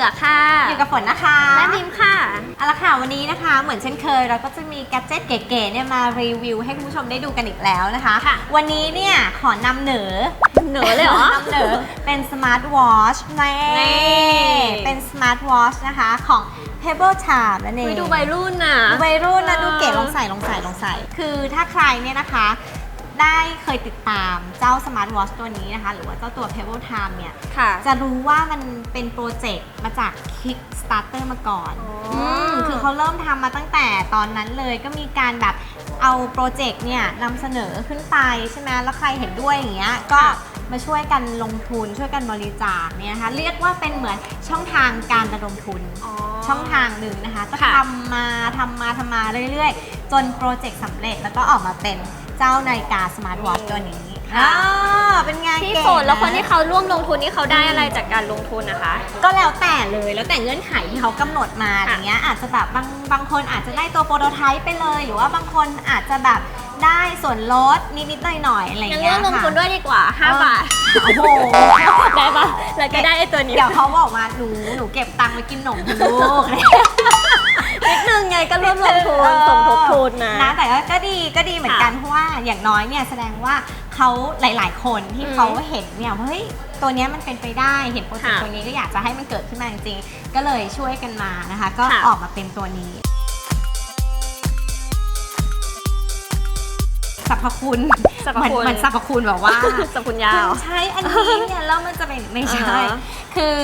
ลือกค่ะอยู่กับฝนนะคะและพิมพ์ค่ะเอาละค่ะวันนี้นะคะ เหมือนเช่นเคย เราก็จะมีแกดเจิตเก๋ๆเนี่ยมารีวิวให้คุณผู้ชมได้ดูกันอีกแล้วนะคะค่ะวันนี้เนี่ยขอนำเหนอเหนอเลยเหรอนำเหนอเป็นสมาร์ทวอชนี่นี่เป็นสมาร์ทวอชนะคะของ Pebble Charm นั่นเองไปดูวัยรุ่นน่ะดูวัยรุ่นนะเออดูเก๋ลองใส่ลองใส่ลองใส่ คือถ้าใครเนี่ยนะคะ ได้เคยติดตามเจ้าสมาร์ทวอชตัวนี้นะคะ หรือว่าเจ้าตัว Pebble Time เนี่ย ค่ะ จะรู้ว่ามันเป็นโปรเจกต์มาจาก Kickstarter มาก่อนอ๋ออืมคือเขาเริ่มทำมาตั้งแต่ตอนนั้นเลยก็มีการแบบเอาโปรเจกต์เนี่ยนำเสนอขึ้นไปใช่ไหมแล้วใครเห็นด้วยอย่างเงี้ยก็มาช่วยกันลงทุนช่วยกันบริจาคเนี่ยนะคะเรียกว่าเป็นเหมือนช่องทางการระดมทุนช่องทางหนึ่งนะคะก็ค่ะทำมาทำมาทำมาเรื่อยๆ จนโปรเจกต์สำเร็จแล้วก็ออกมาเป็น เจ้านาฬิกาสมาร์ทวอทตัวนี้ค่ะอ่าเป็นไงพี่เก๋ฝนแล้วคนะที่เขาร่วมลงทุนนี่เขาได้อะไรจากการลงทุนนะคะ ก็แล้วแต่เลยแล้วแต่เงื่อนไขที่เขากำหนดมาค่ะอย่างเงี้ยอาจจะแบบบางบางคนอาจจะได้ตัวโปรโตไทป์ไปเลย หรือว่าบางคนอาจจะแบบได้ส่วนลดนิดๆหน่อยๆอะไรงั้นเงี้ร่ยวมลงค่ะทุนด้วยดีกว่า 5 บาท โอ้โห ได้ปะแล้วก็ได้ไอ้ตัวนี้ เดี๋ยวเขาบอกมาหนูหนูเก็บตังค์ไว้กินขนมคุณลูก นิดนึงไงก็ร่วมลงทุนเออสมทบทุนนะนะแต่ว่าก็ดีก็ดีเหมือนกันค่ะเพราะว่าอย่างน้อยเนี่ยแสดงว่าเขาหลาย ๆ คนที่อืมเขาเห็นเนี่ยว่าเฮ้ยตัวเนี้ยมันเป็นไปได้เห็นโปรเจกต์ค่ะตัวนี้ก็อยากจะให้มันเกิดขึ้นมาจริงๆก็เลยช่วยกันมานะคะ ก็ค่ะออกมาเป็นตัวนี้สรรพคุณสรรพเหมือนคุณเหมือนสรรพคุณแบบว่าสกุลยาวคุณใช้อันนี้เนี่ยแล้วมันจะเป็นไม่ใช่อ่าฮะคือ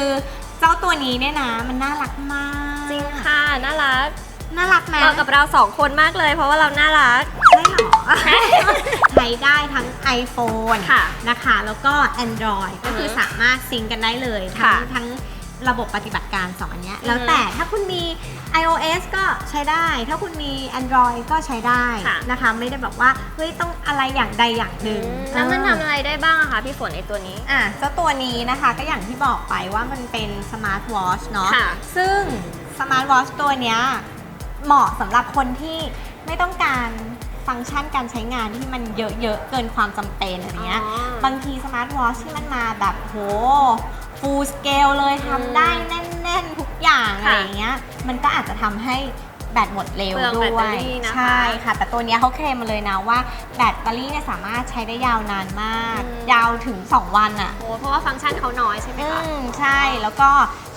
เจ้าตัวนี้เนี่ยนะมันน่ารักมาก จริงค่ะ น่ารัก น่ารักไหมเหมาะกับเราสองคนมากเลย เพราะว่าเราน่ารักใช่หรอ ใช้ได้ทั้ง iPhone ค่ะนะคะ แล้วก็ Android ก็คืออฮึสามารถซิงค์กันได้เลยทั้ค่ะงทั้งระบบปฏิบัติการสองอันเนี้ยอือฮึแล้วแต่ถ้าคุณมี iOS ก็ใช้ได้ ถ้าคุณมี Android ก็ใช้ได้ค่ะนะคะ ไม่ได้แบบว่าเฮ้ยต้องอะไรอย่างใดอย่างหนึ่งแล้วมันเอทำออะไรได้บ้างอะคะพี่ฝนไอตัวนี้อะเจ้าตัวนี้นะคะก็อย่างที่บอกไปว่ามันเป็นสมาร์ทวอชเนาะค่ะซึ่งสมาร์ทวอชตัวเนี้ย เหมาะสำหรับคนที่ไม่ต้องการฟังก์ชันการใช้งานที่มันเยอะๆ เกินความจำเป็นอะไรเงี้ย อ๋อ บางทีสมาร์ทวอชที่มันมาแบบโหฟูลสเกลเลยอืมทำได้แน่นๆ ทุกอย่างอะค่ะไรเงี้ย มันก็อาจจะทำให้แบตหมดเร็วเปลืองด้แบตวเตอย รี่นะคะ ใช่ค่ะ แต่ตัวเนี้ยเขาเคลมมาเลยนะว่าแบตเตอรี่เนี่ยสามารถใช้ได้ยาวนานมาก อืม ยาวถึง 2 วันอะ โอ้เพราะว่าฟังก์ชันเขาน้อยใช่ไหมอืคะม ใช่แล้วก็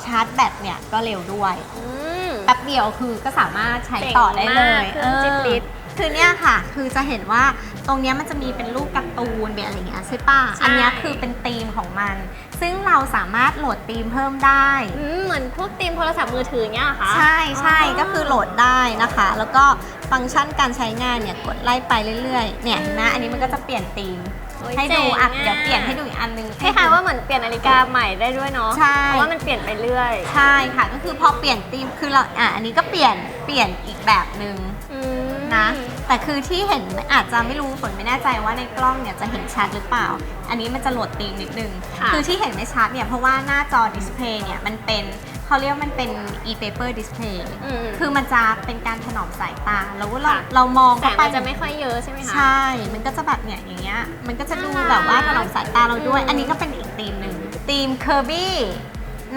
ชาร์จแบตเนี่ยก็เร็วด้วย อืมแป๊บเดียวคือก็สามารถใช้ต่อได้เลยเจ๋งมากเครื่องจิ๊บลิดคือเนี่ยค่ะ คือจะเห็นว่าตรงเนี้ยมันจะมีเป็นรูปการ์ตูนเป็นอะไรอย่างเงี้ยใช่ป่ะใช่อันเนี้ยคือเป็นธีมของมัน ซึ่งเราสามารถโหลดธีมเพิ่มได้อืมเหมือนพวกตีมโทรศัพท์มือถือเนี้ยเหรอคะใช่ใช่ก็คือโหลดได้นะคะ แล้วก็ฟังก์ชันการใช้งานเนี่ยกดไล่ไปเรื่อยๆ เนี่ยเห็นไหมอันนี้มันก็จะเปลี่ยนธีมโอ้ย ให้ดูอะจ๋งเดี๋ยวเปลี่ยนให้ดูอีกอันนึงคล้ายๆว่าเหมือนเปลี่ยนนาฬิกาใหม่ได้ด้วยเนาะใช่เพราะว่ามันเปลี่ยนไปเรื่อย ใช่ค่ะ ก็คือพอเปลี่ยนธีมคือเราอะอันนี้ก็เปลี่ยนเปลี่ยนอีกแบบหนึ่งอืมนะแต่คือที่เห็นอาจจะไม่รู้ฝนไม่แน่ใจว่าในกล้องเนี่ยจะเห็นชัดหรือเปล่า อันนี้มันจะโหลดธีมนิดนึงค่ะอที่เห็นไม่ชัดเนี่ยเพราะว่าหน้าจอดิสเพลย์เนี่ยมันเป็น เขาเรียกว่ามันเป็น e-paper display อืม คือมันจะเป็นการถนอมสายตา แล้วเราค่ะ เรามองแสเข้างไปมันจะไม่ค่อยเยอะใช่ไหมคะ ใช่ มันก็จะแบบเนี่ยอย่างเงี้ย มันก็จะดูน่ารักแบบว่าถนอมสายตาเราด้วย อืมอันนี้ก็เป็นอีกธีมหนึ่งธีมเคอร์บี้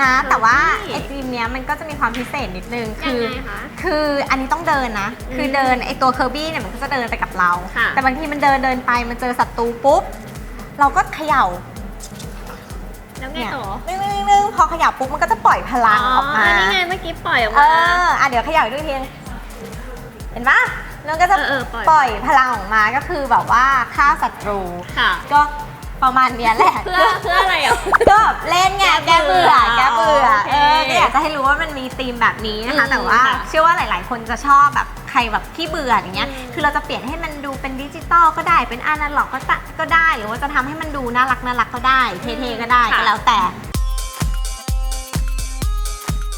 นะแต่ว่าไอ้ธีมเนี้ยมันก็จะมีความพิเศษนิดนึงยัคืงอไงคะคืออันนี้ต้องเดินนะ อืมคือเดินไอตัวเคอร์บี้เนี่ยมันก็จะเดินไปกับเรา ค่ะ แต่บางทีมันเดินเดินไปมันเจอศัตรูปุ๊บ เราก็เขย่า แล้วไงเนี่ยต่อนึงนึงนึงพอเขย่าปุ๊บมันก็จะปล่อยพลังออกมาอันนี้ไงเมื่อกี้ปล่อยออกเอมา ออะเดี๋ยวเขย่าอีกด้วยทีนึงเห็นปะแล้วก็จะเออเออปล่อย ปล่อยพลังออกมาก็คือแบบว่าฆ่าศัตรู ค่ะ ก็ประมาณเนี้ยแหละ เพื่อเพื่ออะไรอะ ก็เล่นไงแก้เบื่อแก้เบื่อโอเคเออก็อยากจะให้รู้ว่ามันมีธีมแบบนี้นะคะ อืมแต่ว่าค่ะ เชื่อว่าหลาย ๆ คนจะชอบแบบ ใครแบบขี้เบื่ออย่างเงี้ยอืมคือเราจะเปลี่ยนให้มันดูเป็นดิจิตอลก็ได้ เป็นอนาล็อกก็ตะก็ได้ หรือว่าจะทำให้มันดูน่ารักน่ารักก็ได้ เท่ๆก็ได้ ก็แล้วแต่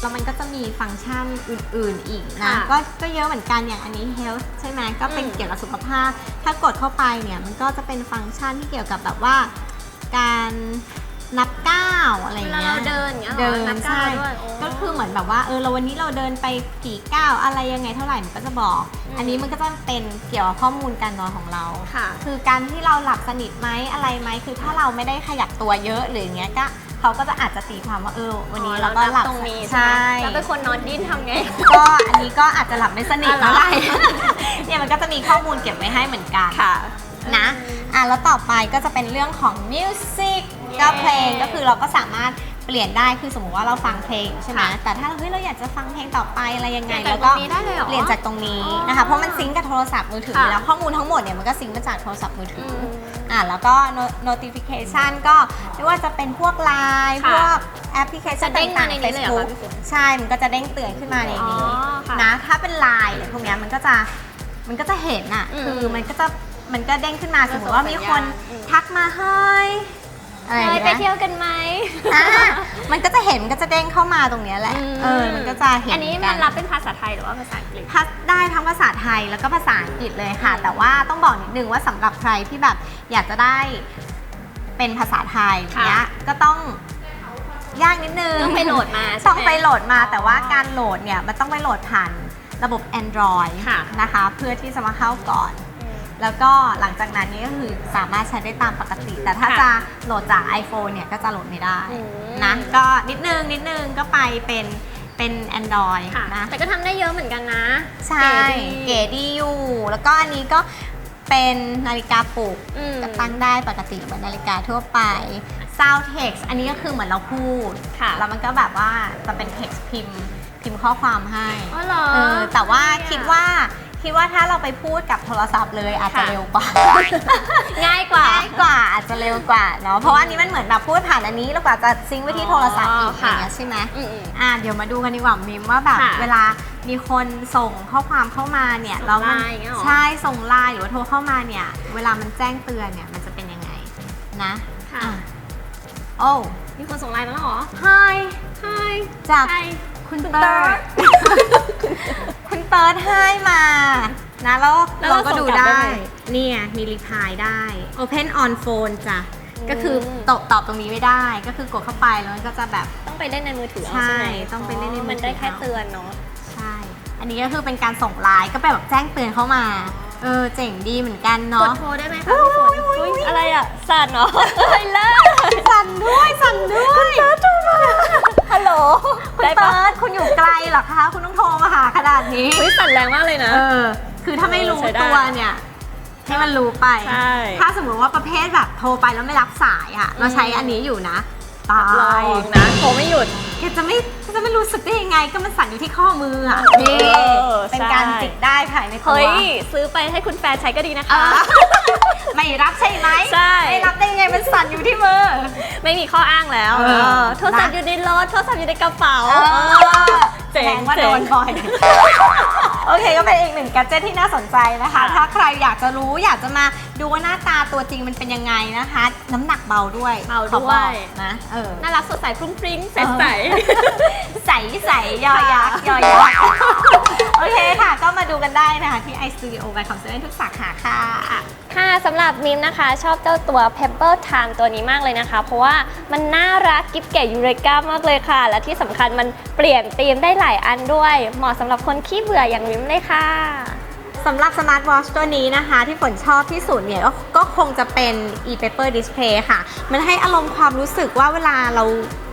แล้วมันก็จะมีฟังก์ชันอื่น ๆ อีกนะค่ะก็ก็เยอะเหมือนกันอย่างอันนี้ health ใช่ไหมก็เป็นอืมเกี่ยวกับสุขภาพ ถ้ากดเข้าไปเนี่ย มันก็จะเป็นฟังก์ชันที่เกี่ยวกับแบบว่าการ นับก้าวอะไรเวอย่างลาเงี้ยเราเดินอย่างเงี้ยหรอเดินนับก้าใช่วด้วยโอ้ก็คือเหมือนแบบว่าเออเราวันนี้เราเดินไปกี่ก้าวอะไรยังไงเท่าไหร่มันก็จะบอกอืมอันนี้มันก็จะเป็นเกี่ยวกับข้อมูลการนอนของเราค่ะคือการที่เราหลับสนิทไหมอะไรไหมคือถ้าเราไม่ได้ขยับตัวเยอะหรืออย่างเงี้ยก็เขาก็จะอาจจะตีความว่าเออวันนี้เราก็หลับตรงนี้ใช่ใช่ไหมแล้วเป็นคนนอนดิ้นทำไง ก็อันนี้ก็อาจจะหลับไม่สนิทอ๋อเหรอเท่าไหร่เนี่ยมันก็จะมีข้อมูลเก็บไว้ให้เหมือนกันค่ะนะอะแล้วต่อไปก็จะเป็นเรื่องของมิวสิกเย้ ก็เพลงก็คือเราก็สามารถเปลี่ยนได้คือสมมติว่าเราฟังเพลงใช่ไหมค่ะแต่ถ้าเฮ้ยเราอยากจะฟังเพลงต่อไปอะไรยังไงเปลี่ยนแล้วก็จากตรงนี้ได้เลยเหรอ เปลี่ยนจากตรงนี้อ๋อนะคะ เพราะมันซิงก์กับโทรศัพท์มือถือค่ะแล้วข้อมูลทั้งหมดเนี่ยมันก็ซิงก์มาจากโทรศัพท์มือถือืออมอะแล้วก็ no- notification ก็ไม่ว่าจะเป็นพวกไลน์ค่ะพวกแอปพลิเคชัจะนเด้งมาต่างในๆ นี้เลยเหรอ Facebook คะพี่ฝนใช่ มันก็จะเด้งเตือนขึ้นมาในนี้อ๋อค่ะนะถ้าเป็นไลน์อะไรพวกเนี้ยมันก็จะมันก็จะเห็นอะอืมคือมันก็จะมันก็เด้งขึ้นมามันสมมติว่ามีคนส่งสัญญาณอืมทักมาเฮ้ยอะ ไรอย่างไปเงี้ยไปเที่ยวกันไหม อะมันก็จะเห็นมันก็จะเด้งเข้ามาตรงเนี้ยแหละมเออ มันก็จะเห็นอันนี้กัมันรับเป็นภาษาไทยหรือว่าภาษาอังกฤษ พัดได้ทั้งภาษาไทยแล้วก็ภาษาอังกฤษเลยค่ะอืมแต่ว่าต้องบอกนิดนึงว่าสำหรับใครที่แบบอยากจะได้เป็นภาษาไทยเนี้ยก็ต้องยากนิดนึง ต้องไปโหลดมาใช่หม ต้องไปโหลดมาแต่ว่าการโหลดเนี่ย มันต้องไปโหลดผ่านระบบ Android ค่ะ นะคะ เพื่อที่จะมาเข้าก่อน แล้วก็หลังจากนั้นนี่ก็คือสามารถใช้ได้ตามปกติ แต่ถ้าค่ะจะโหลดจาก iPhone เนี่ยก็จะโหลดไม่ได้อืมนะก็นิดนึงนิดนึงก็ไปเป็นเป็น Android ค่ะนะแต่ก็ทำได้เยอะเหมือนกันนะ ใช่ เก๋ดีอยู่ แล้วก็อันนี้ก็เป็นนาฬิกาปลุกอืมก็ตั้งได้ปกติเหมือนนาฬิกาทั่วไป Sound Text อันนี้ก็คือเหมือนเราพูดค่ะแล้วมันก็แบบว่าจะเป็น text พิมพ์พิมพ์ข้อความให้อ๋อเหรอเออแต่ว่าอะไรอะคิดว่า คิดว่าถ้าเราไปพูดกับโทรศัพท์เลยอาจจะค่ะ เร็วกว่า ง่ายกว่า ง่ายกว่าอาจจะเร็วกว่าเนาะเพราะว่าอันนี้มันเหมือนแบบพูดผ่านอันนี้แล้วกว่าจะซิงค์ไว้ที่โทรศัพท์อีกอ๋ออค่ะ ย่างเงี้ยใช่ไหมอืมอืมอะเดี๋ยวมาดูกันดีกว่ามิมว่าแบบค่ะเวลามีคนส่งข้อความเข้ามาเนี่ยส่งแล้วมันไลน์อย่างเงี้ยเหรอ ใช่ส่งไลน์หรือว่าโทรเข้ามาเนี่ยเวลามันแจ้งเตือนเนี่ยมันจะเป็นยังไงนะค่ะ อ่โอ้ มีคนส่งไลน์มาแล้วเหรอ hi ใช่จากใช่ คุณคุณเติร์ดเติร์ดคุณ เติร์ดให้มานะแล้วแล้วเราเราก็ส่งดูกลับได้ได้ ไหม เนี่ยมีรีพายได้ open on phone จ้ะอืมก็คือตอบตอบตรงนี้ไม่ได้ ก็คือกดเข้าไปแล้วมันก็จะแบบ ต้องไปเล่นในมือถือเอาใช่ใช่ไหมต้องไปเล่นในมือถือ มันได้แค่เตือนเนาะ ใช่ อันนี้ก็คือเป็นการส่งไลน์ก็ไปแบบแจ้งเตือนเข้ามา เออเจ๋งดีเหมือนกันกเนาะ ดโทรได้ไหมคะพี่ฝนอุ๊ยอะไรอะ สั่นเนาะไปเลยสั่นด้วยสั่นด้วยคุณเติร์ดโทรมา ฮัลโหลคุณได้เติปะร์ดคุณอยู่ไกลเหรอคะ คุณต้องโทรมาหาขนาดนี้อุ้ยสั่นแรงมากเลยนะ เออ คือถ้าไม่รู้ใช้ได้ตัวเนี่ยให้มันรู้ไปใช่ถ้าสมมติว่าประเภทแบบโทรไปแล้วไม่รับสายอะเราใช้อันนี้อยู่นะ ตาลอยงนะ โทรไม่หยุดแกจะไม่แกจะไม่รู้สึกได้ยังไง ก็มันสั่นอยู่ที่ข้อมืออะเออนี่เป็นใช่การจิกได้ภายในตัวเฮ้ยซื้อไปให้คุณแฟนใช้ก็ดีนะคะอ่าไม่รับใช่ไหมใช่ไม่รับได้ยังไงมันสั่นอยู่ที่มือ ไม่มีข้ออ้างแล้วเออเออโทรศัพท์อยู่ในรถโทรศัพท์อยู่ในกระเป๋าเออเจ๋แสงดงว่าเจ๋โดงนบ่อย โอเคก็เป็นอีกหนึ่งแกดเจิตที่น่าสนใจนะคะค่ะถ้าใครอยากจะรู้อยากจะมาดูว่าหน้าตาตัวจริงมันเป็นยังไงนะคะ น้ำหนักเบาด้วยเบาขอด้บวอกยนะเออน่ารักสดใสฟรุ้งฟริ้งใสใสใสใสยอยักษ์ยอยักษ์โอเคค่ะ ก็มาดูกันได้นะคะที่ iStudio by c o m 7ทุกสาขาค่ะ ค่ะสำหรับมิมนะคะ ชอบเจ้าตัว Pebble Time ตัวนี้มากเลยนะคะ เพราะว่ามันน่ารักกิ๊บเก๋ยูเรกามากเลยค่ะ และที่สำคัญมันเปลี่ยนธีมได้หลายอันด้วย เหมาะสำหรับคนขี้เบื่ออย่างมิมเลยค่ะสำหรับสมาร์ทวอชตัวนี้นะคะ ที่ฝนชอบที่สุดเนี่ยกก็คงจะเป็น e-paper display ค่ะ มันให้อารมณ์ความรู้สึกว่าเวลาเรา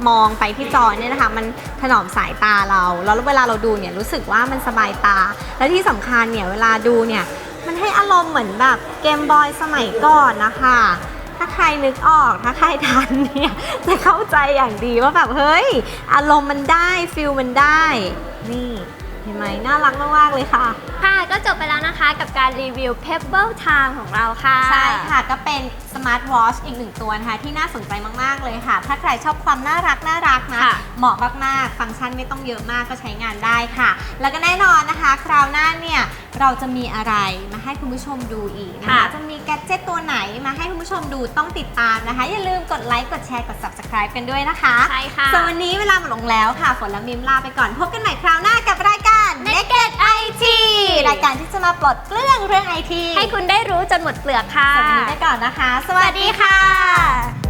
มองไปที่จอเนี่ยนะคะ มันถนอมสายตาเรา แล้วเวลาเราดูเนี่ยรู้สึกว่ามันสบายตา และที่สำคัญเนี่ยเวลาดูเนี่ย มันให้อารมณ์เหมือนแบบเกมบอยสมัยก่อนนะคะ ถ้าใครนึกออกถ้าใครทันเนี่ยจะเข้าใจอย่างดีว่าแบบเฮ้ย อารมณ์มันได้ฟิลมันได้ นี่เห็นไหมน่ารักมากๆเลยค่ะ ค่ะก็จบไปแล้วนะคะกับการรีวิว Pebble Time ของเราค่ะ ใช่ค่ะก็เป็น สมาร์ทวอชอีกหนึ่งตัวนะคะที่น่าสนใจมาก ๆ เลยค่ะ ถ้าใครชอบความน่ารักน่ารักนะค่ะเหมาะมาก ๆ ฟังก์ชันไม่ต้องเยอะมากก็ใช้งานได้ค่ะ แล้วก็แน่นอนนะคะ คราวหน้าเนี่ยเราจะมีอะไรมาให้คุณผู้ชมดูอีกนะคะ จะมีแกดเจิตตัวไหนมาให้คุณผู้ชมดูต้องติดตามนะคะ อย่าลืมกดไลค์กดแชร์กด subscribe กันด้วยนะคะ ใช่ค่ะส่วนวันนี้เวลาหมดลงแล้วค่ะ ฝนและมิมลาไปก่อนพบกันใหม่คราวหน้ากับรายการ Naked IT รายการที่จะมาปลดเปลื้องเรื่อง IT ให้คุณได้รู้จนหมดเปลือกค่ะ สวัสดีไปก่อนนะคะ สวัสดีค่ะ